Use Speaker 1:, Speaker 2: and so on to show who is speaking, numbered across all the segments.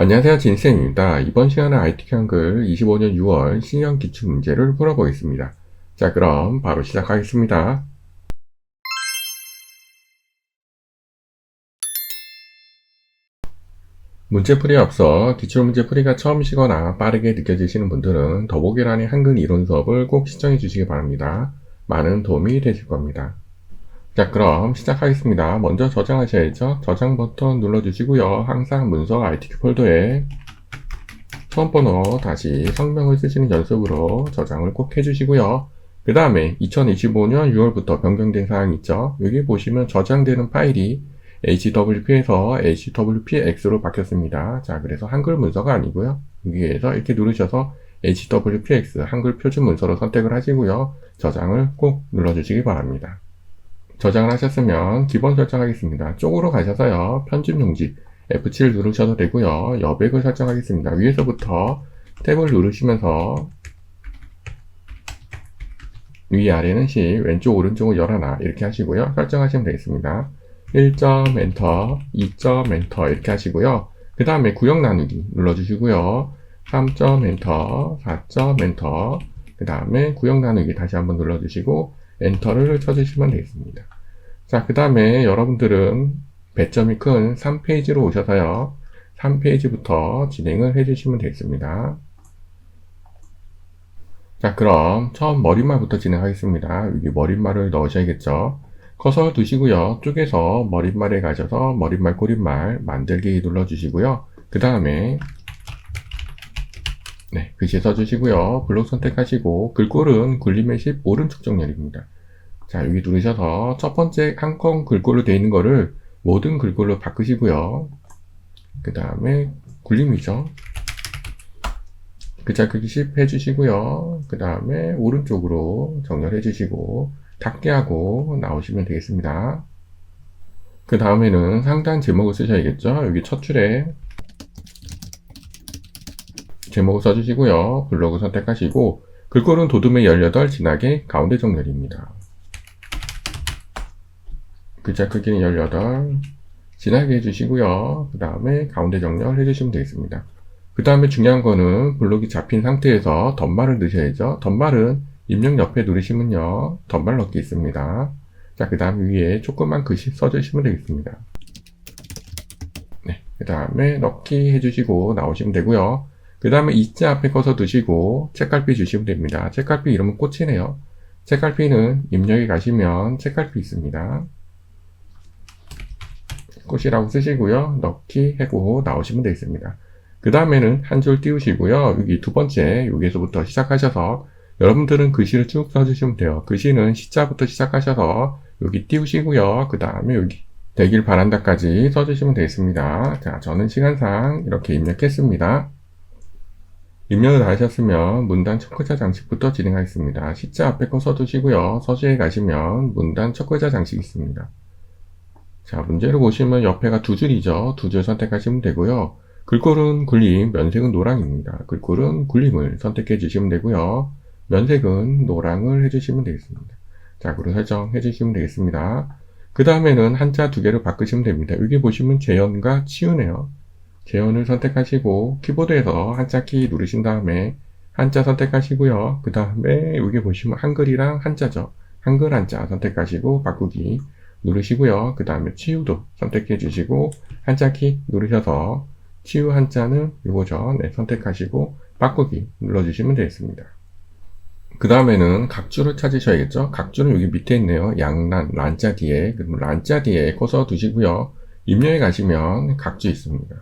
Speaker 1: 안녕하세요. 진쌤입니다. 이번 시간은 IT 한글 25년 6월 신형 기출 문제를 풀어보겠습니다. 자, 그럼 바로 시작하겠습니다. 문제풀이에 앞서 기출문제 풀이가 처음이시거나 빠르게 느껴지시는 분들은 더보기란의 한글 이론 수업을 꼭 시청해 주시기 바랍니다. 많은 도움이 되실 겁니다. 자, 그럼 시작하겠습니다. 먼저 저장하셔야죠. 저장 버튼 눌러주시고요. 항상 문서 ITQ 폴더에 처음 번호 다시 성명을 쓰시는 연습으로 저장을 꼭 해주시고요. 그 다음에 2025년 6월부터 변경된 사항 있죠. 여기 보시면 저장되는 파일이 HWP에서 HWPX로 바뀌었습니다. 자, 그래서 한글 문서가 아니고요. 여기에서 이렇게 누르셔서 HWPX 한글 표준 문서로 선택을 하시고요. 저장을 꼭 눌러주시기 바랍니다. 저장을 하셨으면 기본 설정하겠습니다. 쪽으로 가셔서요. 편집 용지 F7 누르셔도 되고요. 여백을 설정하겠습니다. 위에서부터 탭을 누르시면서 위 아래는 시, 왼쪽 오른쪽은 열하나 이렇게 하시고요. 설정하시면 되겠습니다. 1점 엔터, 2점 엔터 이렇게 하시고요. 그 다음에 구역 나누기 눌러주시고요. 3점 엔터, 4점 엔터, 그 다음에 구역 나누기 다시 한번 눌러주시고 엔터를 쳐주시면 되겠습니다. 자, 그 다음에 여러분들은 배점이 큰 3페이지로 오셔서요. 3페이지부터 진행을 해주시면 되겠습니다. 자, 그럼 처음 머릿말부터 진행하겠습니다. 여기 머릿말을 넣으셔야겠죠. 커서 두시고요. 쪼개서 머릿말에 가셔서 머릿말, 꼬릿말 만들기 눌러주시고요. 그 다음에 네, 글씨 써주시고요. 블록 선택하시고 글꼴은 굴림의 10 오른쪽 정렬입니다. 자, 여기 누르셔서 첫 번째 한건 글꼴로 되어 있는 거를 모든 글꼴로 바꾸시고요. 그 다음에 굴림이죠. 글자 크기 10 해주시고요. 그 다음에 오른쪽으로 정렬해 주시고 닫게 하고 나오시면 되겠습니다. 그 다음에는 상단 제목을 쓰셔야겠죠. 여기 첫 줄에 제목을 써주시고요. 블로그 선택하시고 글꼴은 도둠의 18 진하게 가운데 정렬입니다. 글자 크기는 18 진하게 해주시고요. 그 다음에 가운데 정렬 해주시면 되겠습니다. 그 다음에 중요한 거는 블록이 잡힌 상태에서 덧말을 넣으셔야죠. 덧말은 입력 옆에 누르시면요. 덧말 넣기 있습니다. 자, 그 다음 위에 조그만 글씨 써주시면 되겠습니다. 네. 그 다음에 넣기 해주시고 나오시면 되고요. 그 다음에 이자 앞에 꺼서 두시고 책갈피 주시면 됩니다. 책갈피 이름은 꽃이네요. 책갈피는 입력에 가시면 책갈피 있습니다. 꽃이라고 쓰시고요. 넣기 해고 나오시면 되겠습니다. 그 다음에는 한 줄 띄우시고요. 여기 두 번째 여기에서부터 시작하셔서 여러분들은 글씨를 쭉 써주시면 돼요. 글씨는 시자부터 시작하셔서 여기 띄우시고요. 그 다음에 여기 되길 바란다까지 써주시면 되겠습니다. 자, 저는 시간상 이렇게 입력했습니다. 입력을 다 하셨으면 문단 첫 글자 장식부터 진행하겠습니다. 시자 앞에 거 써두시고요. 서시에 가시면 문단 첫 글자 장식이 있습니다. 자, 문제를 보시면 옆에가 두 줄이죠. 두 줄 선택하시면 되고요. 글꼴은 굴림, 면색은 노랑입니다. 글꼴은 굴림을 선택해 주시면 되고요. 면색은 노랑을 해주시면 되겠습니다. 자, 그로 설정해 주시면 되겠습니다. 그 다음에는 한자 두 개를 바꾸시면 됩니다. 여기 보시면 재현과 치우네요. 재현을 선택하시고 키보드에서 한자 키 누르신 다음에 한자 선택하시고요. 그 다음에 여기 보시면 한글이랑 한자죠. 한글 한자 선택하시고 바꾸기 누르시고요. 그 다음에 치유도 선택해 주시고 한자 키 누르셔서 치유 한자는 이거죠. 네, 선택하시고 바꾸기 눌러주시면 되겠습니다. 그 다음에는 각주를 찾으셔야겠죠. 각주는 여기 밑에 있네요. 양란, 란자 뒤에. 란자 뒤에 꽂아 두시고요. 입력에 가시면 각주 있습니다.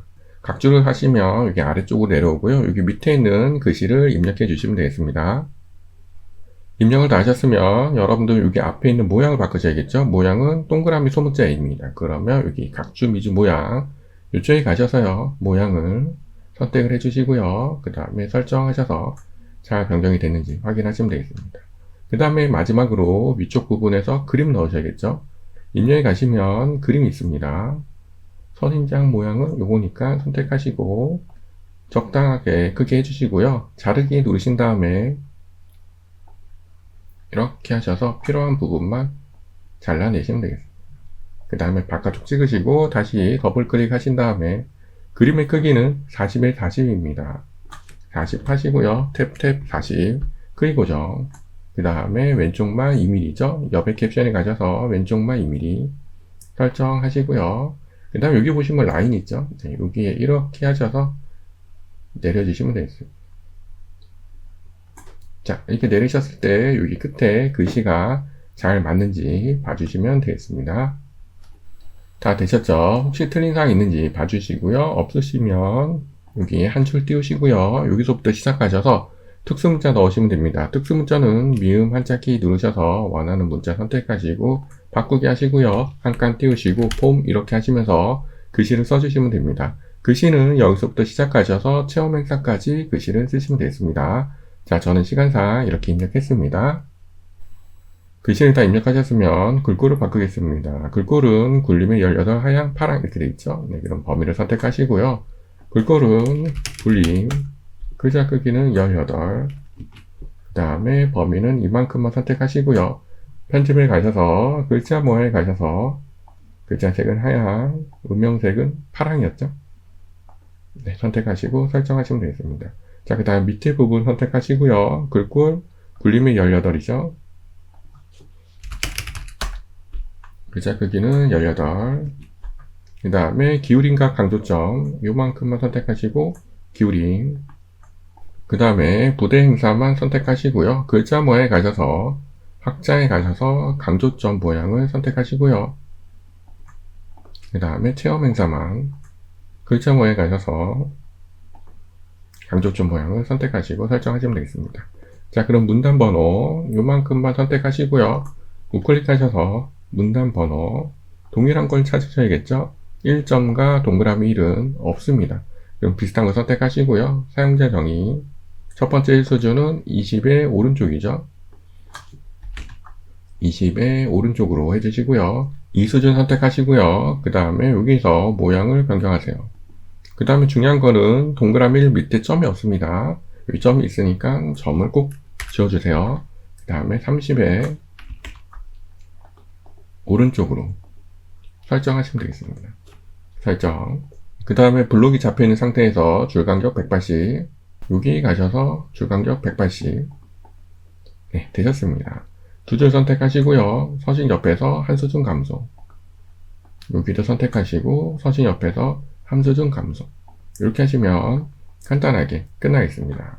Speaker 1: 각주를 하시면 여기 아래쪽으로 내려오고요. 여기 밑에 있는 글씨를 입력해 주시면 되겠습니다. 입력을 다 하셨으면 여러분들 여기 앞에 있는 모양을 바꾸셔야겠죠. 모양은 동그라미 소문자 A입니다. 그러면 여기 각주 미주 모양 이쪽에 가셔서요. 모양을 선택을 해 주시고요. 그 다음에 설정하셔서 잘 변경이 됐는지 확인하시면 되겠습니다. 그 다음에 마지막으로 위쪽 부분에서 그림 넣으셔야겠죠. 입력에 가시면 그림이 있습니다. 선인장 모양은 요거니까 선택하시고 적당하게 크게 해주시고요. 자르기 누르신 다음에 이렇게 하셔서 필요한 부분만 잘라내시면 되겠습니다. 그 다음에 바깥쪽 찍으시고 다시 더블 클릭 하신 다음에 그림의 크기는 40에 40입니다. 40 하시고요. 탭탭 40 크기 고정. 그 다음에 왼쪽만 2mm죠. 옆에 캡션에 가셔서 왼쪽만 2mm 설정하시고요. 그 다음에 여기 보시면 라인 있죠. 네, 여기에 이렇게 하셔서 내려주시면 되겠습니다. 자, 이렇게 내리셨을 때 여기 끝에 글씨가 잘 맞는지 봐주시면 되겠습니다. 다 되셨죠? 혹시 틀린 사항 있는지 봐주시고요. 없으시면 여기 한 줄 띄우시고요. 여기서부터 시작하셔서 특수문자 넣으시면 됩니다. 특수문자는 미음 한자 키 누르셔서 원하는 문자 선택하시고 바꾸기 하시고요. 한 칸 띄우시고 폼 이렇게 하시면서 글씨를 써주시면 됩니다. 글씨는 여기서부터 시작하셔서 체험 행사까지 글씨를 쓰시면 되겠습니다. 자, 저는 시간상 이렇게 입력했습니다. 글씨를 다 입력하셨으면 글꼴을 바꾸겠습니다. 글꼴은 굴림의 18 하양 파랑 이렇게 되어 있죠. 네, 그럼 범위를 선택하시고요. 글꼴은 굴림, 글자 크기는 18, 그 다음에 범위는 이만큼만 선택하시고요. 편집을 가셔서 글자 모양에 가셔서 글자 색은 하양, 음영색은 파랑이었죠. 네, 선택하시고 설정하시면 되겠습니다. 자, 그 다음 밑에 부분 선택하시고요. 글꼴 굴림의 18이죠. 글자 크기는 18. 그 다음에 기울임과 강조점 요만큼만 선택하시고 기울임. 그 다음에 부대 행사만 선택하시고요. 글자 모양에 가셔서 확장에 가셔서 강조점 모양을 선택하시고요. 그 다음에 체험 행사만 글자 모양에 가셔서 강조점 모양을 선택하시고 설정하시면 되겠습니다. 자, 그럼 문단 번호 요만큼만 선택하시고요. 우클릭하셔서 문단 번호 동일한 걸 찾으셔야겠죠? 1점과 동그라미 1은 없습니다. 그럼 비슷한 거 선택하시고요. 사용자 정의 첫 번째 수준은 20의 오른쪽이죠. 20의 오른쪽으로 해주시고요. 이 수준 선택하시고요. 그 다음에 여기서 모양을 변경하세요. 그 다음에 중요한 거는 동그라미 1 밑에 점이 없습니다. 여기 점이 있으니까 점을 꼭 지워주세요. 그 다음에 30의 오른쪽으로 설정하시면 되겠습니다. 설정. 그 다음에 블록이 잡혀 있는 상태에서 줄간격 180. 여기 가셔서 줄간격 180. 네, 되셨습니다. 두 줄 선택하시고요. 서신 옆에서 한 수준 감소. 여기도 선택하시고 서신 옆에서 한 수준 감소. 이렇게 하시면 간단하게 끝나겠습니다.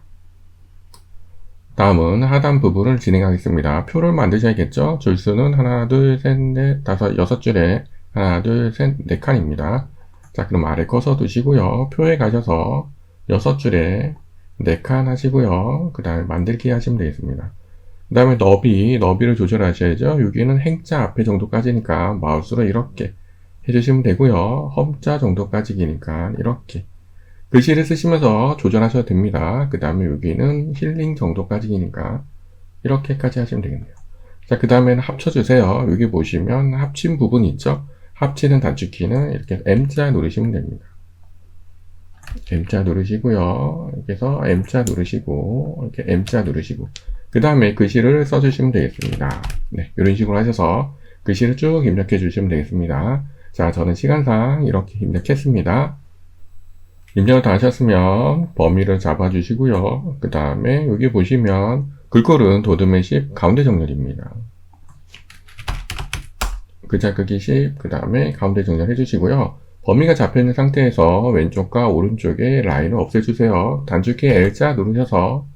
Speaker 1: 다음은 하단 부분을 진행하겠습니다. 표를 만드셔야겠죠? 줄수는 하나, 둘, 셋, 넷, 다섯, 여섯 줄에 하나, 둘, 셋, 네 칸입니다. 자, 그럼 아래 커서 두시고요. 표에 가셔서 여섯 줄에 네 칸 하시고요. 그 다음에 만들기 하시면 되겠습니다. 그 다음에 너비, 너비를 조절하셔야죠. 여기는 행자 앞에 정도까지니까 마우스로 이렇게 해주시면 되고요. 험자 정도까지기니까 이렇게 글씨를 쓰시면서 조절하셔도 됩니다. 그 다음에 여기는 힐링 정도까지니까 이렇게까지 하시면 되겠네요. 자, 그 다음에는 합쳐주세요. 여기 보시면 합친 부분 있죠? 합치는 단축키는 이렇게 M자 누르시면 됩니다. M자 누르시고요. 이렇게 해서 M자 누르시고, 이렇게 M자 누르시고, 그 다음에 글씨를 써주시면 되겠습니다. 네, 이런 식으로 하셔서 글씨를 쭉 입력해 주시면 되겠습니다. 자, 저는 시간상 이렇게 입력했습니다. 입력을 다 하셨으면 범위를 잡아주시고요. 그 다음에 여기 보시면 글꼴은 도드의 10 가운데 정렬입니다. 글자 크기 10, 그 다음에 가운데 정렬 해 주시고요. 범위가 잡혀있는 상태에서 왼쪽과 오른쪽에 라인을 없애주세요. 단축키 L자 누르셔서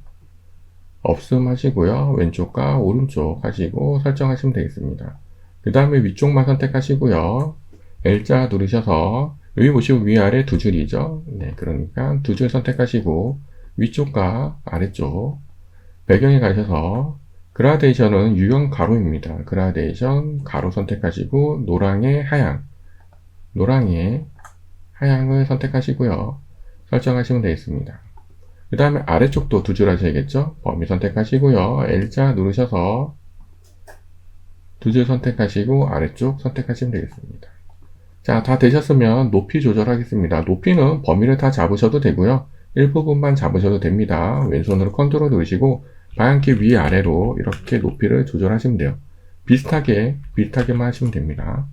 Speaker 1: 없음 하시고요. 왼쪽과 오른쪽 하시고 설정하시면 되겠습니다. 그 다음에 위쪽만 선택하시고요. L자 누르셔서 여기 보시면 위아래 두 줄이죠. 네, 그러니까 두 줄 선택하시고 위쪽과 아래쪽 배경에 가셔서 그라데이션은 유형 가로입니다. 그라데이션 가로 선택하시고 노랑의 하양 노랑의 하양을 선택하시고요. 설정하시면 되겠습니다. 그 다음에 아래쪽도 두 줄 하셔야겠죠? 범위 선택하시고요. L자 누르셔서 두 줄 선택하시고 아래쪽 선택하시면 되겠습니다. 자, 다 되셨으면 높이 조절하겠습니다. 높이는 범위를 다 잡으셔도 되고요. 일부분만 잡으셔도 됩니다. 왼손으로 컨트롤 누르시고 방향키 위 아래로 이렇게 높이를 조절하시면 돼요. 비슷하게, 비슷하게만 하시면 됩니다.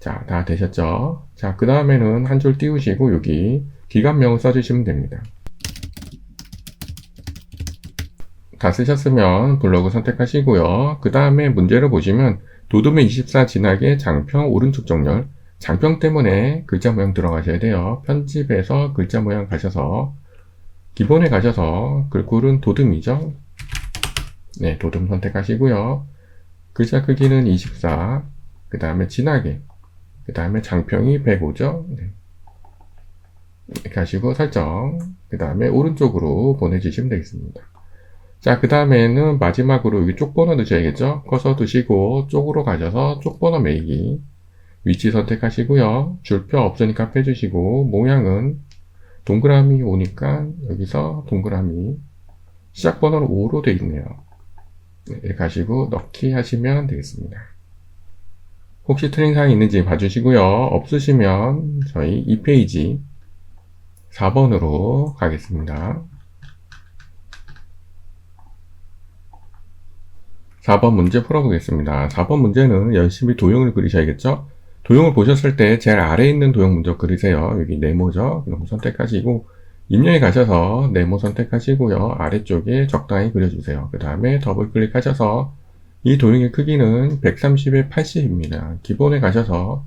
Speaker 1: 자, 다 되셨죠? 자, 그 다음에는 한 줄 띄우시고 여기 기관명을 써주시면 됩니다. 다 쓰셨으면 블로그 선택하시고요. 그 다음에 문제를 보시면 도둠의 24 진하게 장평 오른쪽 정렬 장평 때문에 글자 모양 들어가셔야 돼요. 편집에서 글자 모양 가셔서 기본에 가셔서 글꼴은 도둠이죠. 네, 도둠 선택하시고요. 글자 크기는 24, 그 다음에 진하게, 그 다음에 장평이 105죠. 네. 이렇게 하시고 설정, 그 다음에 오른쪽으로 보내주시면 되겠습니다. 자, 그 다음에는 마지막으로 여기 쪽번호 넣으셔야겠죠? 커서 두시고 쪽으로 가셔서 쪽 번호 매기 위치 선택하시고요. 줄표 없으니까 빼주시고 모양은 동그라미 오니까 여기서 동그라미 시작 번호는 5로 되어 있네요. 네, 하시고 넣기 하시면 되겠습니다. 혹시 틀린 사항이 있는지 봐주시고요. 없으시면 저희 2페이지 4번으로 가겠습니다. 4번 문제 풀어보겠습니다. 4번 문제는 열심히 도형을 그리셔야겠죠? 도형을 보셨을 때 제일 아래에 있는 도형 먼저 그리세요. 여기 네모죠? 그럼 선택하시고 입력에 가셔서 네모 선택하시고요. 아래쪽에 적당히 그려주세요. 그 다음에 더블 클릭하셔서 이 도형의 크기는 130에 80입니다. 기본에 가셔서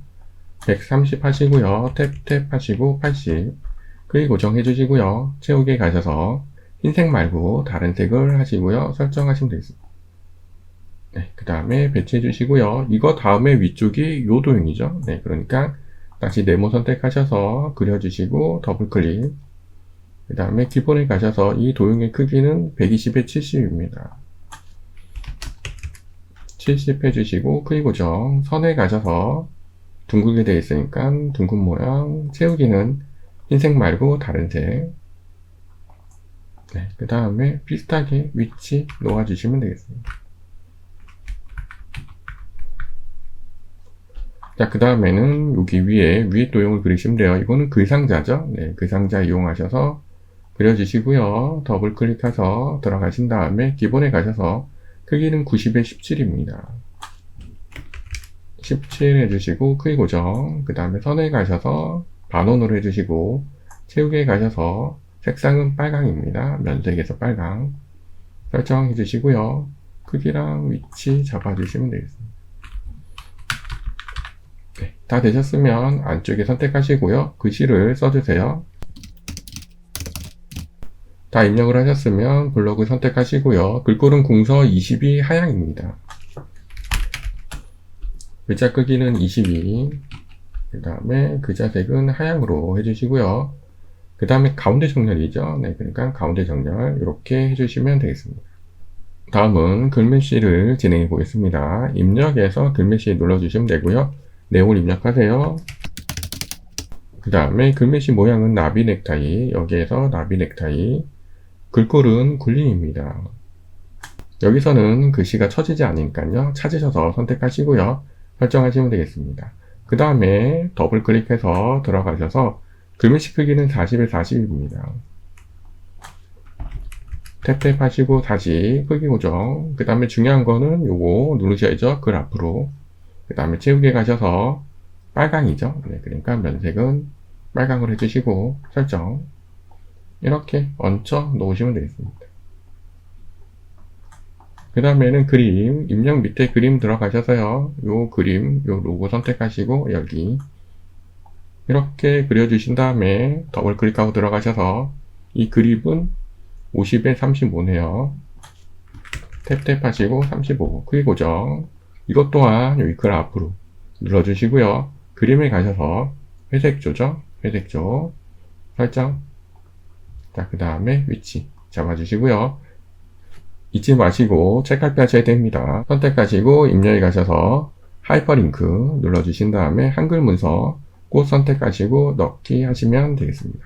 Speaker 1: 130 하시고요. 탭탭 하시고 80 크기 고정해 주시고요. 채우기에 가셔서 흰색 말고 다른 색을 하시고요. 설정하시면 되겠습니다. 네, 그 다음에 배치해 주시고요. 이거 다음에 위쪽이 요 도형이죠. 네, 그러니까 다시 네모 선택하셔서 그려주시고 더블 클릭. 그 다음에 기본에 가셔서 이 도형의 크기는 120에 70입니다. 70 해주시고 크기 고정. 선에 가셔서 둥글게 되어 있으니까 둥근 모양. 채우기는 흰색 말고 다른 색. 네, 그 다음에 비슷하게 위치 놓아주시면 되겠습니다. 자, 그 다음에는 여기 위에, 위에 도형을 그리시면 돼요. 이거는 글상자죠. 네, 글상자 이용하셔서 그려주시고요. 더블 클릭해서 들어가신 다음에 기본에 가셔서 크기는 90에 17입니다. 17 해주시고 크기 고정. 그 다음에 선에 가셔서 반원으로 해주시고 채우기에 가셔서 색상은 빨강입니다. 면색에서 빨강. 설정해 주시고요. 크기랑 위치 잡아주시면 되겠습니다. 네, 다 되셨으면 안쪽에 선택하시고요. 글씨를 써주세요. 다 입력을 하셨으면 블로그 선택하시고요. 글꼴은 궁서 22 하향입니다. 글자 크기는 22. 그 다음에 글자색은 하향으로 해주시고요. 그 다음에 가운데 정렬이죠. 네, 그러니까 가운데 정렬 이렇게 해주시면 되겠습니다. 다음은 글매시를 진행해 보겠습니다. 입력에서 글매시 눌러주시면 되고요. 내용을 입력하세요. 그 다음에 글매시 모양은 나비 넥타이, 여기에서 나비 넥타이, 글꼴은 굴림입니다. 여기서는 글씨가 처지지 않으니까요. 찾으셔서 선택하시고요. 설정하시면 되겠습니다. 그 다음에 더블 클릭해서 들어가셔서 글매시 크기는 40에 40입니다. 탭탭 하시고 다시 크기 고정. 그 다음에 중요한 거는 요거 누르셔야죠. 글 앞으로. 그 다음에 채우기에 가셔서 빨강이죠. 네, 그러니까 면색은 빨강으로 해주시고 설정 이렇게 얹혀 놓으시면 되겠습니다. 그 다음에는 그림, 입력 밑에 그림 들어가셔서요. 요 그림, 요 로고 선택하시고 여기 이렇게 그려주신 다음에 더블 클릭하고 들어가셔서 이 그립은 50에 35네요. 탭탭 하시고 35 크기 고정 이것 또한 글 앞으로 눌러주시고요. 그림에 가셔서 회색 조정, 회색 조 설정. 자, 그 다음에 위치 잡아주시고요. 잊지 마시고 체크할 때 하셔야 됩니다. 선택하시고 입력에 가셔서 하이퍼링크 눌러주신 다음에 한글 문서 꼭 선택하시고 넣기 하시면 되겠습니다.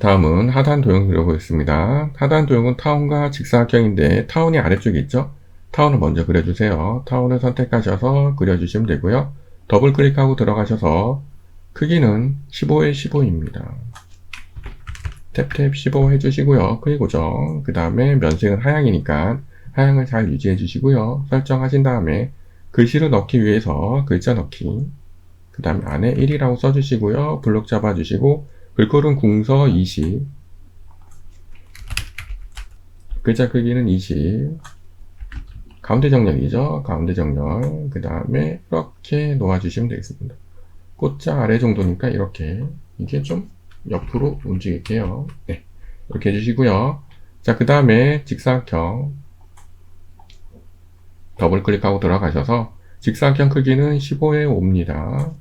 Speaker 1: 다음은 하단 도형 그려보겠습니다. 하단 도형은 타운과 직사각형인데 타운이 아래쪽에 있죠? 타운을 먼저 그려주세요. 타운을 선택하셔서 그려주시면 되고요. 더블 클릭하고 들어가셔서 크기는 15에 15입니다. 탭탭 15 해주시고요. 크기 고정. 그 다음에 면색은 하향이니까 하향을 잘 유지해 주시고요. 설정하신 다음에 글씨를 넣기 위해서 글자 넣기 그 다음에 안에 1이라고 써주시고요. 블록 잡아주시고, 글꼴은 궁서 20, 글자 크기는 20, 가운데 정렬이죠. 가운데 정렬. 그 다음에 이렇게 놓아주시면 되겠습니다. 꽃자 아래 정도니까 이렇게, 이게 좀 옆으로 움직일게요. 네. 이렇게 해주시고요. 자, 그 다음에 직사각형. 더블 클릭하고 들어가셔서 직사각형 크기는 15에 5입니다.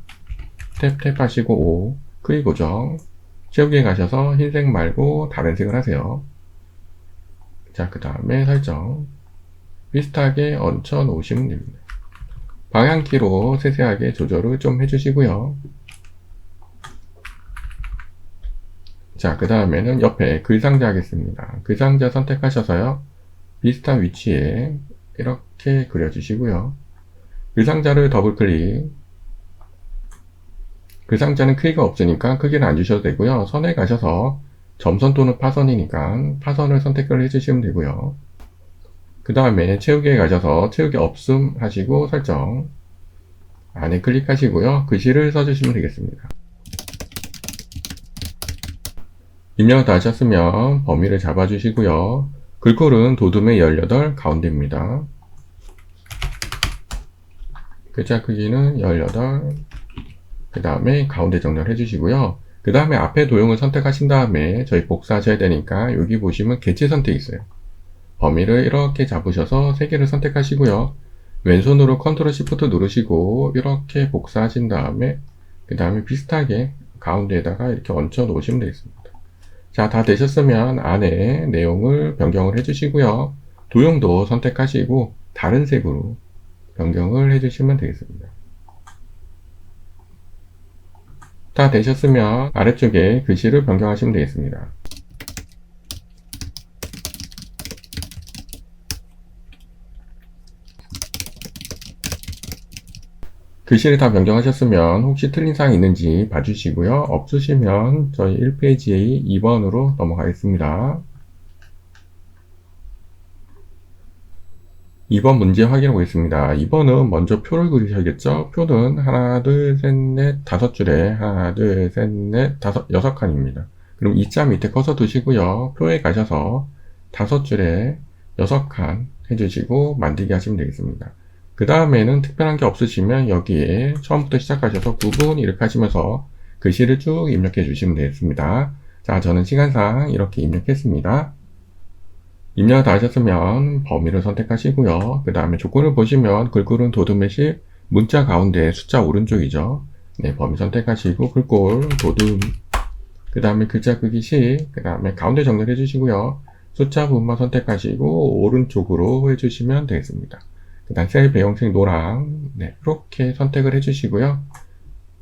Speaker 1: 탭, 탭 하시고 5. 크기 고정. 채우기에 가셔서 흰색 말고 다른 색을 하세요. 자, 그 다음에 설정. 비슷하게 얹혀 놓으시면 됩니다. 방향키로 세세하게 조절을 좀 해주시고요. 자, 그 다음에는 옆에 글상자 하겠습니다. 글상자 선택하셔서요. 비슷한 위치에 이렇게 그려주시고요. 글상자를 더블 클릭. 글상자는 크기가 없으니까 크기는 안 주셔도 되고요. 선에 가셔서 점선 또는 파선이니까 파선을 선택을 해주시면 되고요. 그 다음에 채우기에 가셔서 채우기 없음 하시고 설정. 안에 클릭하시고요. 글씨를 써주시면 되겠습니다. 입력 다 하셨으면 범위를 잡아주시고요. 글꼴은 도둠의 18 가운데입니다. 글자 크기는 18. 그 다음에 가운데 정렬 해주시고요. 그 다음에 앞에 도형을 선택하신 다음에 저희 복사하셔야 되니까 여기 보시면 개체 선택 있어요. 범위를 이렇게 잡으셔서 세 개를 선택하시고요. 왼손으로 컨트롤 시프트 누르시고 이렇게 복사하신 다음에 그 다음에 비슷하게 가운데에다가 이렇게 얹혀 놓으시면 되겠습니다. 자, 다 되셨으면 안에 내용을 변경을 해주시고요. 도형도 선택하시고 다른 색으로 변경을 해주시면 되겠습니다. 다 되셨으면 아래쪽에 글씨를 변경하시면 되겠습니다. 글씨를 다 변경하셨으면 혹시 틀린 사항이 있는지 봐주시고요. 없으시면 저희 1페이지의 2번으로 넘어가겠습니다. 2번 문제 확인해 보겠습니다. 2번은 먼저 표를 그리셔야겠죠? 표는 하나, 둘, 셋, 넷, 다섯 줄에 하나, 둘, 셋, 넷, 다섯, 여섯 칸입니다. 그럼 이자 밑에 커서 두시고요. 표에 가셔서 다섯 줄에 여섯 칸 해주시고 만들기 하시면 되겠습니다. 그 다음에는 특별한 게 없으시면 여기에 처음부터 시작하셔서 구분 이렇게 하시면서 글씨를 쭉 입력해 주시면 되겠습니다. 자, 저는 시간상 이렇게 입력했습니다. 입력 다 하셨으면 범위를 선택하시고요. 그 다음에 조건을 보시면 글꼴은 도둠의식 문자 가운데 숫자 오른쪽이죠. 네, 범위 선택하시고 글꼴 도둠 그 다음에 글자 크기 10, 그 다음에 가운데 정렬해 주시고요. 숫자 부분만 선택하시고 오른쪽으로 해주시면 되겠습니다. 그 다음 셀 배경색 노랑 네, 이렇게 선택을 해주시고요.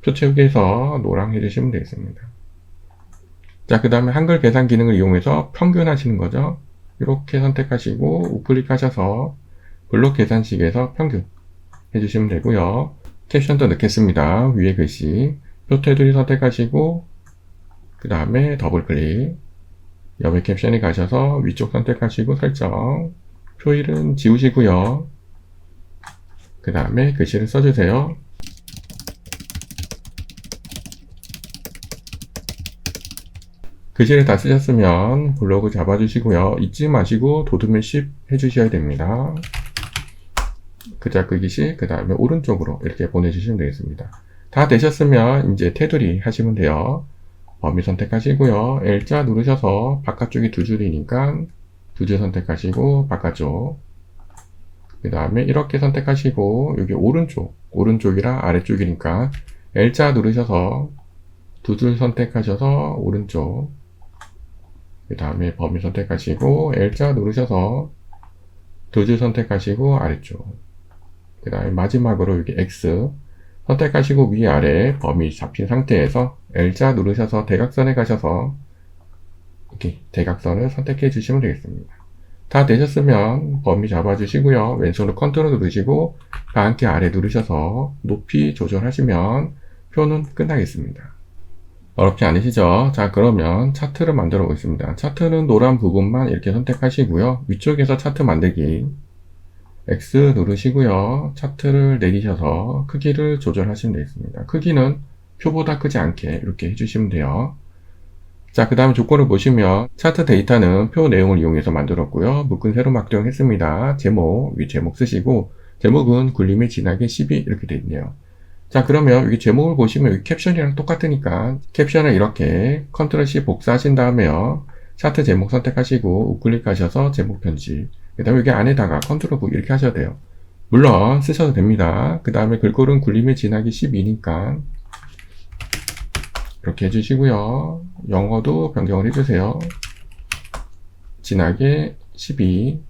Speaker 1: 표 채우기에서 노랑 해주시면 되겠습니다. 자, 그 다음에 한글 계산 기능을 이용해서 평균 하시는 거죠. 이렇게 선택하시고 우클릭 하셔서 블록 계산식에서 평균 해주시면 되고요. 캡션도 넣겠습니다. 위에 글씨 표 테두리 선택하시고 그 다음에 더블 클릭 옆에 캡션에 가셔서 위쪽 선택하시고 설정 표일은 지우시고요. 그 다음에 글씨를 써주세요. 글씨를 다 쓰셨으면 블로그 잡아주시고요. 잊지 마시고 도둠의 10 해주셔야 됩니다. 글자 크기 10, 그 다음에 오른쪽으로 이렇게 보내주시면 되겠습니다. 다 되셨으면 이제 테두리 하시면 돼요. 범위 선택하시고요. L자 누르셔서 바깥쪽이 두 줄이니까 두 줄 선택하시고 바깥쪽 그 다음에 이렇게 선택하시고 여기 오른쪽 오른쪽이라 아래쪽이니까 L자 누르셔서 두 줄 선택하셔서 오른쪽 그 다음에 범위 선택하시고 L자 누르셔서 두 줄 선택하시고 아래쪽 그 다음에 마지막으로 여기 X 선택하시고 위아래 범위 잡힌 상태에서 L자 누르셔서 대각선에 가셔서 이렇게 대각선을 선택해 주시면 되겠습니다. 다 되셨으면 범위 잡아주시고요. 왼손으로 컨트롤 누르시고 방향키 아래 누르셔서 높이 조절하시면 표는 끝나겠습니다. 어렵지 않으시죠? 자 그러면 차트를 만들어 보겠습니다. 차트는 노란 부분만 이렇게 선택하시고요. 위쪽에서 차트 만들기 X 누르시고요. 차트를 내리셔서 크기를 조절하시면 되겠습니다. 크기는 표보다 크지 않게 이렇게 해주시면 돼요. 자, 그 다음 조건을 보시면 차트 데이터는 표 내용을 이용해서 만들었고요. 묶은 세로 막정했습니다. 제목, 위 제목 쓰시고 제목은 굴림의 진하게 12 이렇게 되어 있네요. 자, 그러면 여기 제목을 보시면 여기 캡션이랑 똑같으니까 캡션을 이렇게 컨트롤 C 복사하신 다음에요. 차트 제목 선택하시고 우클릭하셔서 제목 편집. 그 다음에 여기 안에다가 컨트롤 V 이렇게 하셔야 돼요. 물론 쓰셔도 됩니다. 그 다음에 글꼴은 굴림의 진하기 12니까 이렇게 해주시고요. 영어도 변경을 해주세요. 진하게 12.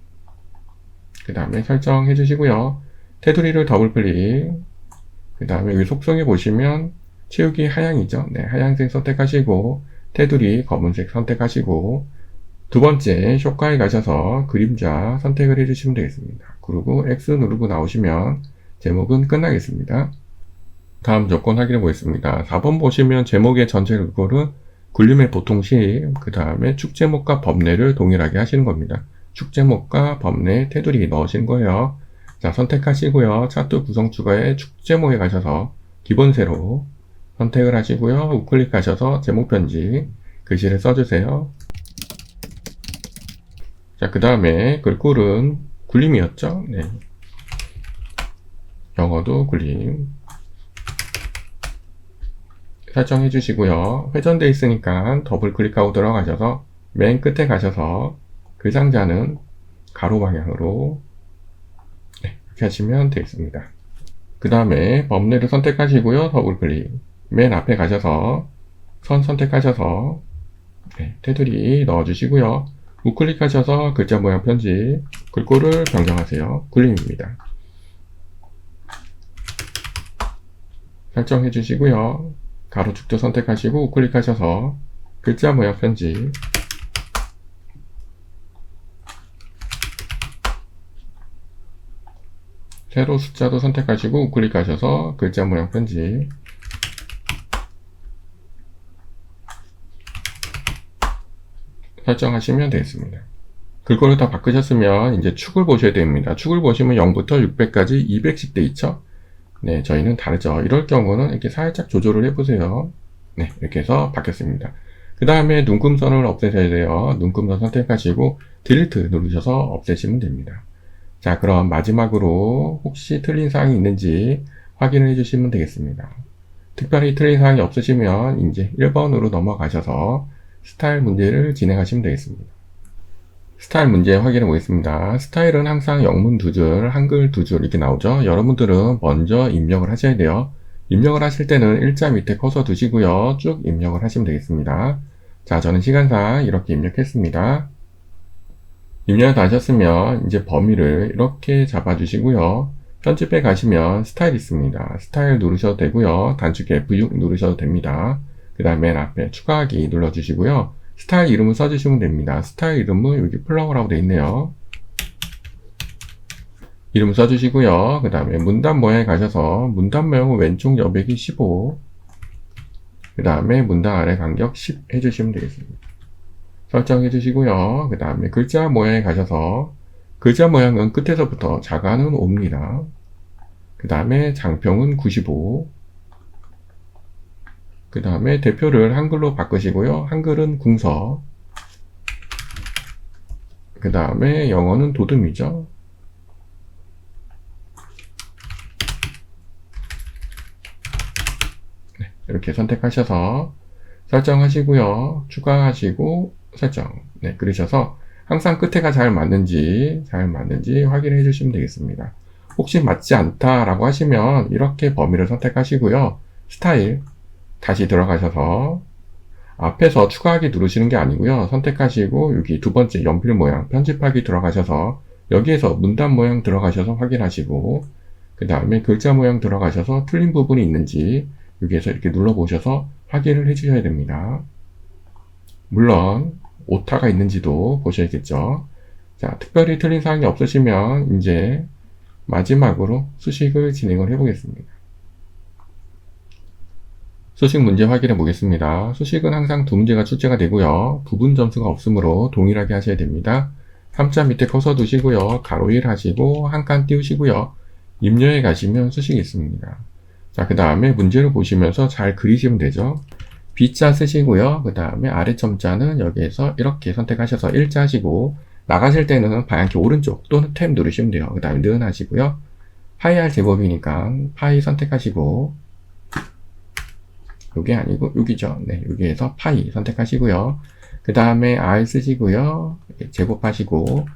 Speaker 1: 그 다음에 설정해 주시고요. 테두리를 더블 클릭. 그 다음에 여기 속성에 보시면 채우기 하향이죠. 네, 하향색 선택하시고 테두리 검은색 선택하시고 두 번째 효과에 가셔서 그림자 선택을 해주시면 되겠습니다. 그리고 X 누르고 나오시면 제목은 끝나겠습니다. 다음 조건 확인해 보겠습니다. 4번 보시면 제목의 전체 글꼴은 굴림의 보통식, 그 다음에 축제목과 법례를 동일하게 하시는 겁니다. 축제목과 법례 테두리 넣으신 거예요. 자, 선택하시고요. 차트 구성 추가에 축제목에 가셔서 기본 세로 선택을 하시고요. 우클릭하셔서 제목 편집 글씨를 써주세요. 자, 그 다음에 글꼴은 굴림이었죠? 네. 영어도 굴림. 설정해 주시고요. 회전돼 있으니까 더블 클릭하고 들어가셔서 맨 끝에 가셔서 그 상자는 가로 방향으로 네, 이렇게 하시면 되겠습니다. 그 다음에 법례를 선택하시고요. 더블 클릭. 맨 앞에 가셔서 선 선택하셔서 네, 테두리 넣어주시고요. 우클릭하셔서 글자 모양 편집, 글꼴을 변경하세요. 굴림입니다. 설정해 주시고요. 가로축도 선택하시고 우클릭하셔서 글자 모양 편집 세로 숫자도 선택하시고 우클릭하셔서 글자 모양 편집 설정하시면 되겠습니다. 글꼴을 다 바꾸셨으면 이제 축을 보셔야 됩니다. 축을 보시면 0부터 600까지 200씩 돼 있죠? 네, 저희는 다르죠. 이럴 경우는 이렇게 살짝 조절을 해보세요. 네, 이렇게 해서 바뀌었습니다. 그 다음에 눈금선을 없애셔야 돼요. 눈금선 선택하시고 딜리트 누르셔서 없애시면 됩니다. 자, 그럼 마지막으로 혹시 틀린 사항이 있는지 확인을 해주시면 되겠습니다. 특별히 틀린 사항이 없으시면 이제 1번으로 넘어가셔서 스타일 문제를 진행하시면 되겠습니다. 스타일 문제 확인해 보겠습니다. 스타일은 항상 영문 두 줄, 한글 두 줄 이렇게 나오죠. 여러분들은 먼저 입력을 하셔야 돼요. 입력을 하실 때는 일자 밑에 커서 두시고요. 쭉 입력을 하시면 되겠습니다. 자, 저는 시간상 이렇게 입력했습니다. 입력을 다 하셨으면 이제 범위를 이렇게 잡아주시고요. 편집에 가시면 스타일 있습니다. 스타일 누르셔도 되고요. 단축키 F6 누르셔도 됩니다. 그 다음에 맨 앞에 추가하기 눌러주시고요. 스타일 이름을 써주시면 됩니다. 스타일 이름은 여기 플러그라고 되어 있네요. 이름 써주시고요. 그 다음에 문단 모양에 가셔서 문단 모양은 왼쪽 여백이 15, 그 다음에 문단 아래 간격 10 해주시면 되겠습니다. 설정해 주시고요. 그 다음에 글자 모양에 가셔서 글자 모양은 끝에서부터 자가는 5입니다. 그 다음에 장평은 95, 그 다음에 대표를 한글로 바꾸시고요. 한글은 궁서. 그 다음에 영어는 도둠이죠. 네, 이렇게 선택하셔서 설정하시고요. 추가하시고 설정. 네, 그러셔서 항상 끝에가 잘 맞는지 잘 맞는지 확인해 주시면 되겠습니다. 혹시 맞지 않다라고 하시면 이렇게 범위를 선택하시고요. 스타일 다시 들어가셔서 앞에서 추가하기 누르시는 게 아니고요. 선택하시고 여기 두 번째 연필 모양 편집하기 들어가셔서 여기에서 문단 모양 들어가셔서 확인하시고 그 다음에 글자 모양 들어가셔서 틀린 부분이 있는지 여기에서 이렇게 눌러보셔서 확인을 해주셔야 됩니다. 물론 오타가 있는지도 보셔야겠죠. 자, 특별히 틀린 사항이 없으시면 이제 마지막으로 수식을 진행을 해보겠습니다. 수식 문제 확인해 보겠습니다. 수식은 항상 두 문제가 출제가 되고요. 부분 점수가 없으므로 동일하게 하셔야 됩니다. 함자 밑에 커서 두시고요. 가로 1 하시고 한 칸 띄우시고요. 입력에 가시면 수식이 있습니다. 자, 그 다음에 문제를 보시면서 잘 그리시면 되죠. B자 쓰시고요. 그 다음에 아래 점자는 여기에서 이렇게 선택하셔서 일자 하시고 나가실 때는 방향키 오른쪽 또는 탭 누르시면 돼요. 그 다음에 는 하시고요. 파이 할 제곱이니까 파이 선택하시고 요게 아니고 여기죠. 네, 여기에서 파이 선택하시고요. 그 다음에 R 쓰시고요. 제곱하시고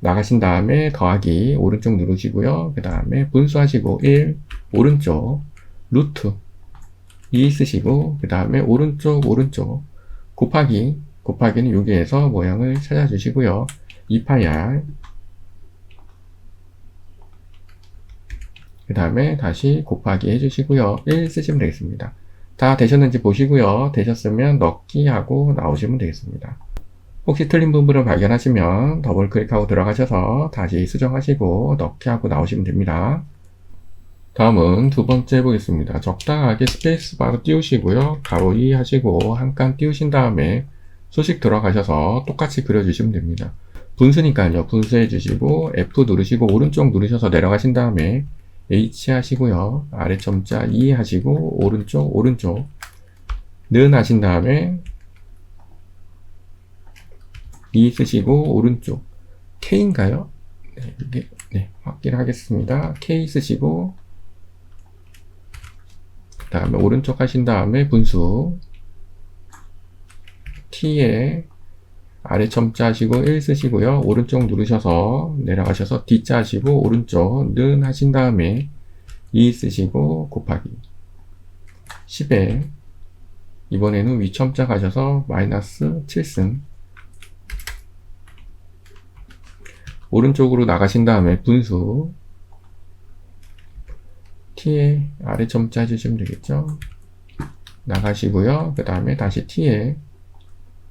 Speaker 1: 나가신 다음에 더하기 오른쪽 누르시고요. 그 다음에 분수하시고 1 오른쪽 루트 2 쓰시고 그 다음에 오른쪽 오른쪽 곱하기 곱하기는 여기에서 모양을 찾아주시고요. 2파이R 그 다음에 다시 곱하기 해주시고요. 1 쓰시면 되겠습니다. 다 되셨는지 보시고요. 되셨으면 넣기 하고 나오시면 되겠습니다. 혹시 틀린 부분을 발견하시면 더블 클릭하고 들어가셔서 다시 수정하시고 넣기 하고 나오시면 됩니다. 다음은 두 번째 보겠습니다. 적당하게 스페이스 바로 띄우시고요. 가로 2 하시고 한 칸 띄우신 다음에 소식 들어가셔서 똑같이 그려주시면 됩니다. 분수니까요. 분수해 주시고 F 누르시고 오른쪽 누르셔서 내려가신 다음에 H 하시고요. 아래 점자 E 하시고 오른쪽 오른쪽 는 하신 다음에 E 쓰시고 오른쪽 K인가요? 네, 이게 네, 확인하겠습니다. K 쓰시고 그 다음에 오른쪽 하신 다음에 분수 T에 아래 점자 하시고 1 쓰시고요. 오른쪽 누르셔서 내려가셔서 D자 하시고 오른쪽 는 하신 다음에 2 쓰시고 곱하기 10에 이번에는 위첨자 가셔서 마이너스 7승 오른쪽으로 나가신 다음에 분수 T에 아래 점자 해주시면 되겠죠. 나가시고요. 그 다음에 다시 T에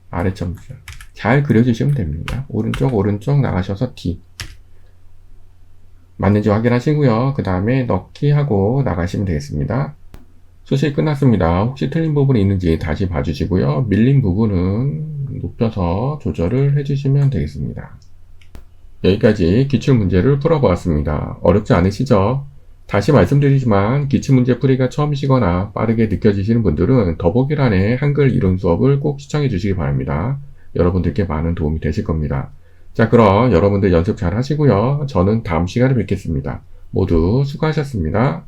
Speaker 1: 아래 점자 잘 그려주시면 됩니다. 오른쪽 오른쪽 나가셔서 T 맞는지 확인하시고요. 그 다음에 넣기 하고 나가시면 되겠습니다. 수식 끝났습니다. 혹시 틀린 부분이 있는지 다시 봐주시고요. 밀린 부분은 높여서 조절을 해주시면 되겠습니다. 여기까지 기출문제를 풀어보았습니다. 어렵지 않으시죠? 다시 말씀드리지만 기출문제 풀이가 처음이시거나 빠르게 느껴지시는 분들은 더보기란에 한글 이론 수업을 꼭 시청해 주시기 바랍니다. 여러분들께 많은 도움이 되실 겁니다. 자, 그럼 여러분들 연습 잘 하시고요. 저는 다음 시간에 뵙겠습니다. 모두 수고하셨습니다.